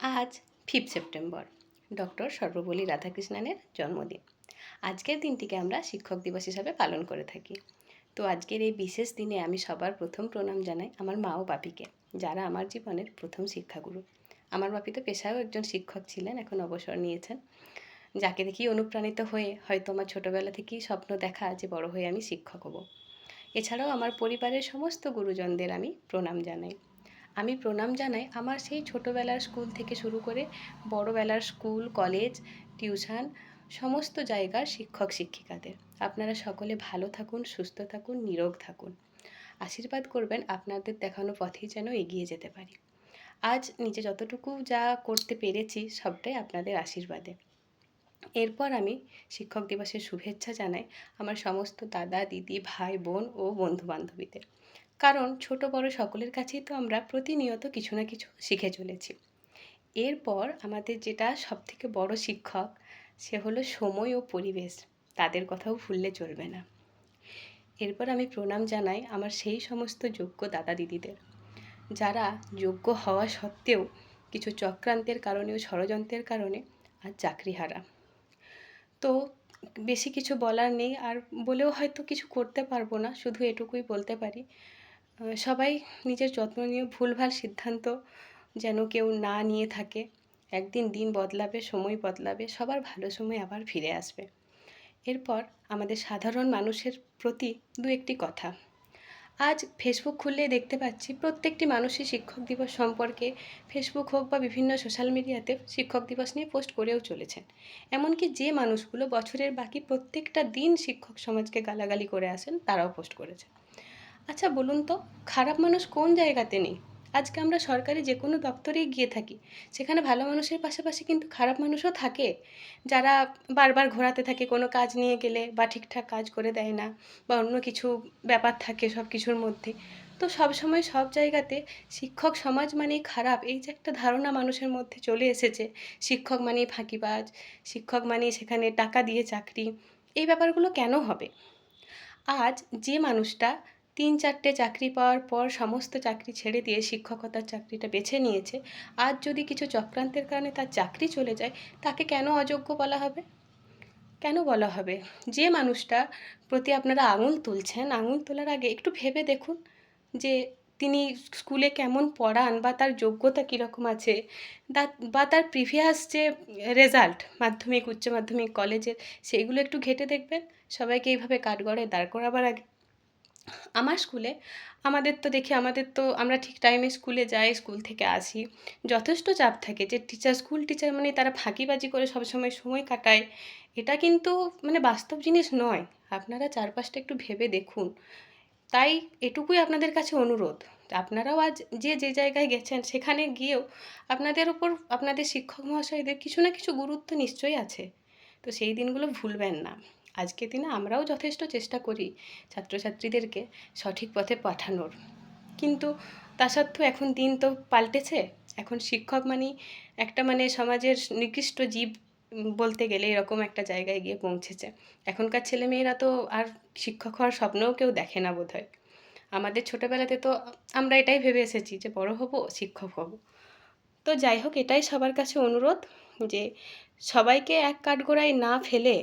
আজ fifth September doctor Sarvepalli রাধাকৃষ্ণনের জন্মদিন। আজকের দিনটিকে আমরা শিক্ষক দিবস হিসাবে পালন করে থাকি। তো আজকের এই বিশেষ দিনে আমি সবার প্রথম প্রণাম জানাই আমার মা ও বাপিকে, যারা আমার জীবনের প্রথম শিক্ষাগুরু। আমার বাপি তো পেশাও একজন শিক্ষক ছিলেন, এখন অবসর নিয়েছেন। যাকে দেখি অনুপ্রাণিত হয়ে হয়তো আমার ছোটোবেলা থেকেই স্বপ্ন দেখা যে বড় হয়ে আমি শিক্ষক হব। এছাড়াও আমার পরিবারের সমস্ত গুরুজনদের আমি প্রণাম জানাই। আমি প্রণাম জানাই আমার সেই ছোটোবেলার স্কুল থেকে শুরু করে বড়োবেলার স্কুল, কলেজ, টিউশন, সমস্ত জায়গার শিক্ষক, শিক্ষিকাদের। আপনারা সকলে ভালো থাকুন, সুস্থ থাকুন, নিরোগ থাকুন। আশীর্বাদ করবেন, আপনাদের দেখানো পথেই যেন এগিয়ে যেতে পারি। আজ নিজে যতটুকু যা করতে পেরেছি সবটাই আপনাদের আশীর্বাদে। এরপর আমি শিক্ষক দিবসের শুভেচ্ছা জানাই আমার সমস্ত দাদা, দিদি, ভাই, বোন ও বন্ধু বান্ধবীদের কারণ ছোট বড় সকলের কাছেই তো আমরা প্রতিনিয়ত কিছু না কিছু শিখে চলেছি। এরপর আমাদের যেটা সবথেকে বড় শিক্ষক, সে হলো সময় ও পরিবেশ। তাদের কথাও ভুললে চলবে না। এরপর আমি প্রণাম জানাই আমার সেই সমস্ত যোগ্য দাদা দিদিদের। যারা যোগ্য হওয়া সত্ত্বেও কিছু চক্রান্তের কারণে ও ষড়যন্ত্রের কারণে আর চাকরি হারা তো বেশি কিছু বলার নেই আর বলেও হয়তো কিছু করতে পারব না, শুধু এটুকুই বলতে পারি সবাই নিজের যত্ন নিয়ে ভুলভাল সিদ্ধান্ত যেন কেউ না নিয়ে থাকে। একদিন দিন বদলাবে, সময় বদলাবে, সবার ভালো সময় আবার ফিরে আসবে। এরপর আমাদের সাধারণ মানুষের প্রতি দু একটি কথা। আজ ফেসবুক খুললে দেখতে পাচ্ছি প্রত্যেকটি মানুষই শিক্ষক দিবস সম্পর্কে ফেসবুক হোক বা বিভিন্ন সোশ্যাল মিডিয়াতে শিক্ষক দিবস নিয়ে পোস্ট করেও চলেছেন। এমনকি যে মানুষগুলো বছরের বাকি প্রত্যেকটা দিন শিক্ষক সমাজকে গালাগালি করে আসেন, তারাও পোস্ট করেছেন। আচ্ছা বলুন তো, খারাপ মানুষ কোন জায়গাতে নেই? আজকে আমরা সরকারি যে কোনো দপ্তরেই গিয়ে থাকি, সেখানে ভালো মানুষের পাশাপাশি কিন্তু খারাপ মানুষও থাকে। যারা বারবার ঘোরাতে থাকে, কোনো কাজ নিয়ে গেলে বা ঠিকঠাক কাজ করে দেয় না, বা অন্য কিছু ব্যাপার থাকে সব কিছুর মধ্যে। তো সব সময় সব জায়গাতে শিক্ষক সমাজ মানেই খারাপ, এই যে একটা ধারণা মানুষের মধ্যে চলে এসেছে, শিক্ষক মানেই ফাঁকিবাজ, শিক্ষক মানেই সেখানে টাকা দিয়ে চাকরি, এই ব্যাপারগুলো কেন হবে? আজ যে মানুষটা তিন চারটে চাকরি পাওয়ার পর সমস্ত চাকরি ছেড়ে দিয়ে শিক্ষকতার চাকরিটা বেছে নিয়েছে। আজ যদি কিছু চক্রান্তের কারণে তার চাকরি চলে যায়, তাকে কেন অযোগ্য বলা হবে? কেন বলা হবে? যে মানুষটা প্রতি আপনারা আঙুল তুলছেন, আঙুল তোলার আগে একটু ভেবে দেখুন যে তিনি স্কুলে কেমন পড়ান বা তার যোগ্যতা কীরকম আছে বা তার প্রিভিয়াস যে রেজাল্ট, মাধ্যমিক, উচ্চ মাধ্যমিক, কলেজের সেইগুলো একটু ঘেটে দেখবেন। সবাইকে এইভাবে কাঠগড়ায় দাঁড় করাবার আগে। আমার স্কুলে, আমাদের তো দেখি, আমাদের তো আমরা ঠিক টাইমে স্কুলে যাই, স্কুল থেকে আসি। যথেষ্ট চাপ থাকে যে টিচার স্কুল টিচার মানে তারা ফাঁকিবাজি করে সবসময় সময় কাটায়। এটা কিন্তু মানে বাস্তব জিনিস নয়। আপনারা চারপাশটা একটু ভেবে দেখুন। তাই এটুকুই আপনাদের কাছে অনুরোধ। আপনারাও আজ যে যে জায়গায় গেছেন, সেখানে গিয়েও আপনাদের ওপর, আপনাদের শিক্ষক মহাশয়দের কিছু না কিছু গুরুত্ব নিশ্চয়ই আছে। তো সেই দিনগুলো ভুলবেন না। আজকের দিনে আমরাও যথেষ্ট চেষ্টা করি ছাত্রছাত্রীদেরকে সঠিক পথে পাঠানোর। কিন্তু তা সত্ত্বেও এখন দিন তো পাল্টেছে। এখন শিক্ষক মানেই একটা মানে সমাজের নিকৃষ্ট জীব বলতে গেলে এরকম একটা জায়গায় গিয়ে পৌঁছেছে। এখনকার ছেলেমেয়েরা তো আর শিক্ষক হওয়ার স্বপ্নও কেউ দেখে না বোধ হয় আমাদের ছোটোবেলাতে তো আমরা এটাই ভেবে এসেছি যে বড় হব, শিক্ষক হব। তো যাই হোক, এটাই সবার কাছে অনুরোধ যে সবাইকে এক কাঠগোড়ায় না ফেলে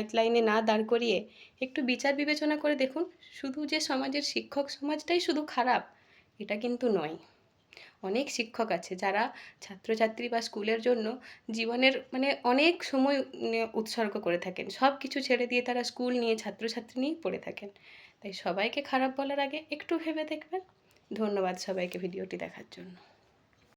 এক লাইনে না দাঁড় করিয়ে একটু বিচার বিবেচনা করে দেখুন, শুধু যে সমাজের শিক্ষক সমাজটাই শুধু খারাপ, এটা কিন্তু নয়। অনেক শিক্ষক আছে যারা ছাত্রছাত্রী বা স্কুলের জন্য জীবনের মানে অনেক সময় উৎসর্গ করে থাকেন। সব কিছু ছেড়ে দিয়ে তারা স্কুল নিয়ে ছাত্রছাত্রী নিয়েই পড়ে থাকেন। তাই সবাইকে খারাপ বলার আগে একটু ভেবে দেখবেন। ধন্যবাদ সবাইকে ভিডিওটি দেখার জন্য।